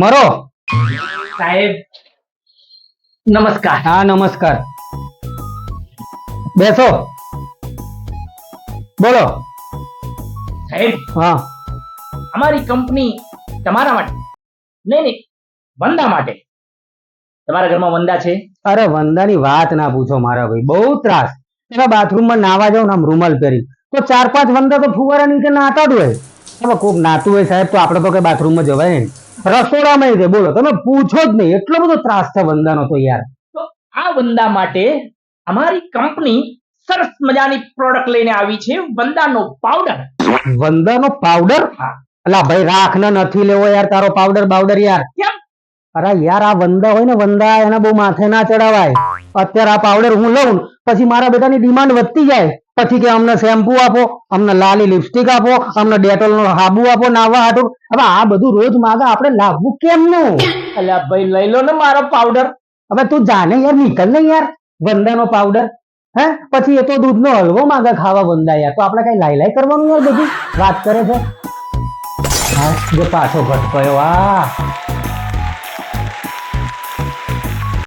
મરો. સાહેબ નમસ્કાર. હા નમસ્કાર. બેસો. બોલો. સાહેબ હા. અમારી કંપની તમારા માટે નહીં નહીં વંદા માટે. તમારા ઘરમાં વંદા છે? અરે વંદાની વાત ના પૂછો મારા ભાઈ બહુ ત્રાસ. એના બાથરૂમમાં નાવા જાવ ને આમ રૂમાલ પહેરી. તો ચાર પાંચ વંદા તો ફુવારા નીચે નાતા જ હોય? હવે કોક નાતું હોય સાહેબ તો આપણે તો કઈ બાથરૂમમાં જવાય નહીં. રસોડામાં છે બોલો તમે પૂછો જ નહીં એટલો બધો ત્રાસ છે વંદાનો તો યાર. તો આ વંદા માટે અમારી કંપની સરસ મજાની પ્રોડક્ટ લઈને આવી છે વંદાનો પાવડર વંદાનો પાવડર અલા ભાઈ રાખ ને નથી લેવો યાર તારો પાવડર બાવડર યાર. કેમ? અરે યાર આ વંદા હોય ને વંદા એને બહુ માથે ના ચડાવાય. અત્યારે આ પાવડર હું લઉં પછી મારા બેટાની ડિમાન્ડ વધતી જાય. પછી કે અમને શેમ્પુ આપો અમને લાલી લિપસ્ટિક આપો અમને ડેટોલ નો હાબુ આપો નાવા હાટું હવે આ બધું રોજ માગે આપણે લાવવું કેમનું? એટલે ભાઈ લઈ લો ને મારો પાવડર હવે તું જાને યાર નીકળ ને યાર વંદાનો પાવડર હે? પછી એ તો દૂધનો હલવો માગે ખાવા વંદા યાર. તો આપણે કઈ લાઈ લાઈ કરવાનું યાર બધું? વાત કરે છે? હા જે પાછો ભટકાયો આ